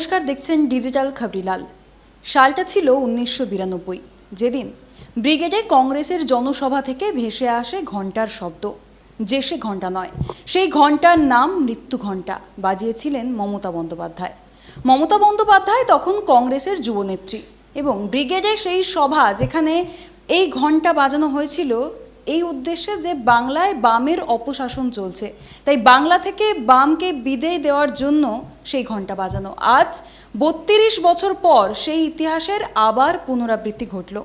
নমস্কার, দেখছেন ডিজিটাল খবরিলাল। সালটা ছিল উনিশশো বিরানব্বই, যেদিন ব্রিগেডে কংগ্রেসের জনসভা থেকে ভেসে আসে ঘণ্টার শব্দ। যে সে ঘণ্টা নয়, সেই ঘণ্টার নাম মৃত্যু ঘণ্টা বাজিয়েছিলেন মমতা বন্দ্যোপাধ্যায়। মমতা বন্দ্যোপাধ্যায় তখন কংগ্রেসের যুবনেত্রী এবং ব্রিগেডে সেই সভা যেখানে এই ঘণ্টা বাজানো হয়েছিল, এই উদ্দেশ্যে যে বাংলায় বামের অপশাসন চলছে। তাই বাংলা থেকে বামকে বিদেয় দেওয়ার জন্য সেই ঘণ্টা বাজানো। আজ বত্রিশ বছর পর সেই ইতিহাসের আবার পুনরাবৃত্তি ঘটল।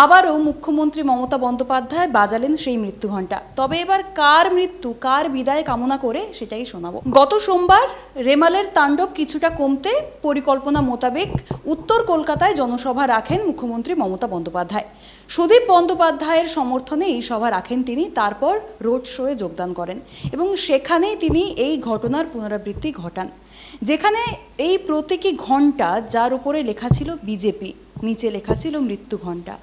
আবারও মুখ্যমন্ত্রী মমতা বন্দ্যোপাধ্যায় বাজালেন সেই মৃত্যু ঘণ্টা। তবে এবার কার মৃত্যু, কার বিদায় কামনা করে সেটাই শোনাবো। গত সোমবার রেমালের তাণ্ডব কিছুটা কমতে পরিকল্পনা মোতাবেক উত্তর কলকাতায় জনসভা রাখেন মুখ্যমন্ত্রী মমতা বন্দ্যোপাধ্যায়। সুদীপ বন্দ্যোপাধ্যায়ের সমর্থনে এই সভা রাখেন তিনি, তারপর রোড শোয়ে যোগদান করেন এবং সেখানেই তিনি এই ঘটনার পুনরাবৃত্তি ঘটান। যেখানে এই প্রতীকী ঘণ্টা যার উপরে লেখা ছিল বিজেপি। নিচে লেখা ছিল মৃত্যু ঘণ্টা।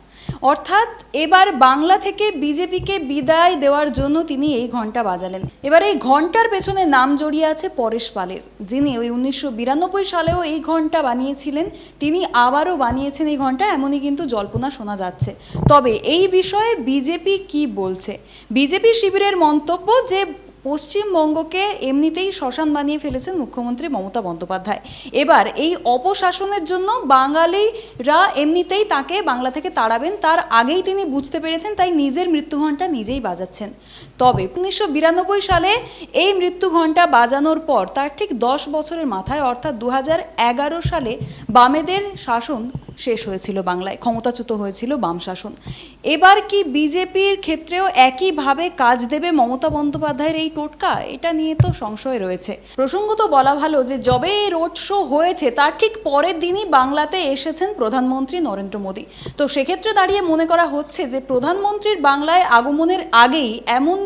অর্থাৎ এবার বাংলা থেকে বিজেপিকে বিদায় দেওয়ার জন্য তিনি এই ঘণ্টা বাজালেন। এবার এই ঘণ্টার পেছনে নাম জড়িয়ে আছে পরেশ পালের, যিনি ওই উনিশশো বিরানব্বই সালেও এই ঘণ্টা বানিয়েছিলেন। তিনি আবারও বানিয়েছেন এই ঘণ্টা, এমনই কিন্তু জল্পনা শোনা যাচ্ছে। তবে এই বিষয়ে বিজেপি কি বলছে? বিজেপি শিবিরের মন্তব্য যে পশ্চিমবঙ্গকে এমনিতেই শ্মশান বানিয়ে ফেলেছেন মুখ্যমন্ত্রী মমতা বন্দ্যোপাধ্যায়। এবার এই অপশাসনের জন্য বাঙালিরা এমনিতেই তাকে বাংলা থেকে তাড়াবেন, তার আগেই তিনি বুঝতে পেরেছেন, তাই নিজের মৃত্যু ঘণ্টা নিজেই বাজাচ্ছেন। তবে উনিশশো বিরানব্বই সালে এই মৃত্যু ঘণ্টা বাজানোর পর তার ঠিক দশ বছরের মাথায়, অর্থাৎ দু সালে বামেদের শাসন শেষ হয়েছিল বাংলায়, ক্ষমতাচ্যুত হয়েছিল বাম শাসন। এবার কি বিজেপির ক্ষেত্রেও একইভাবে কাজ দেবে মমতা বন্দ্যোপাধ্যায়ের এই টোটকা? এটা নিয়ে তো সংশয় রয়েছে। প্রসঙ্গত বলা ভালো যে, যবে এই রোড শো হয়েছে, তার ঠিক পরের দিনই বাংলাতে এসেছেন প্রধানমন্ত্রী নরেন্দ্র মোদী। তো সেক্ষেত্রে দাঁড়িয়ে মনে করা হচ্ছে যে, প্রধানমন্ত্রীর বাংলায় আগমনের আগেই এমন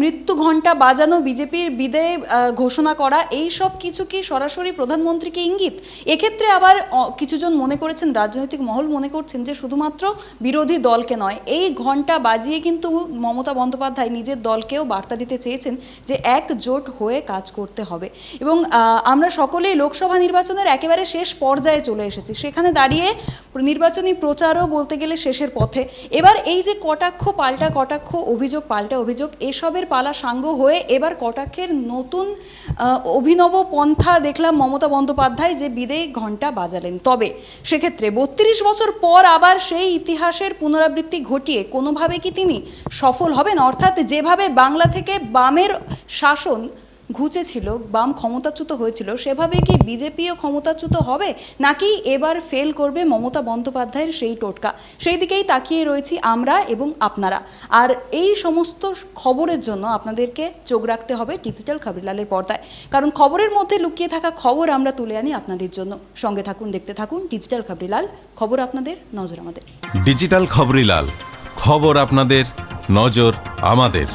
মৃত্যু ঘণ্টা বাজানো বিজেপির বিদায় ঘোষণা করা, এই সব কিছু কি সরাসরি প্রধানমন্ত্রীকে ইঙ্গিত? এক্ষেত্রে আবার কিছুজন মনে করেছেন, রাজনৈতিক মহল মনে করছেন যে শুধুমাত্র বিরোধী দলকে নয়, এই ঘণ্টা বাজিয়ে কিন্তু মমতা বন্দ্যোপাধ্যায় নিজের দলকেও বার্তা দিতে চেয়েছেন যে একজোট হয়ে কাজ করতে হবে। এবং আমরা সকলেই লোকসভা নির্বাচনের একেবারে শেষ পর্যায়ে চলে এসেছি। সেখানে দাঁড়িয়ে নির্বাচনী প্রচারও বলতে গেলে শেষের পথে। এবার এই যে কটাক্ষ, পাল্টা কটাক্ষ, অভিযোগ, পাল্টা অভিযোগ এসবের পালা সাঙ্গ হয়ে এবার কটাক্ষের নতুন অভিনব পন্থা দেখলাম মমতা বন্দ্যোপাধ্যায় যে বিদেয় ঘণ্টা বাজালেন। তবে সেক্ষেত্রে বত্রিশ বছর পর আবার সেই ইতিহাসের পুনরাবৃত্তি ঘটিয়ে কোনোভাবে কি তিনি সফল হবেন? অর্থাৎ যেভাবে বাংলা থেকে বামের শাসন ঘুচেছিল, বাম ক্ষমতাচ্যুত হয়েছিল, সেভাবে কি বিজেপিও ক্ষমতাচ্যুত হবে? নাকি এবার ফেল করবে মমতা বন্দ্যোপাধ্যায়ের সেই টোটকা? সেই দিকেই তাকিয়ে রয়েছি আমরা এবং আপনারা। আর এই সমস্ত খবরের জন্য আপনাদেরকে চোখ রাখতে হবে ডিজিটাল খবরিলালের পর্দায়। কারণ খবরের মধ্যে লুকিয়ে থাকা খবর আমরা তুলে আনি আপনাদের জন্য। সঙ্গে থাকুন, দেখতে থাকুন ডিজিটাল খবরিলাল খবর আপনাদের, নজর আমাদের। ডিজিটাল খবরিলাল খবর আপনাদের, নজর আমাদের।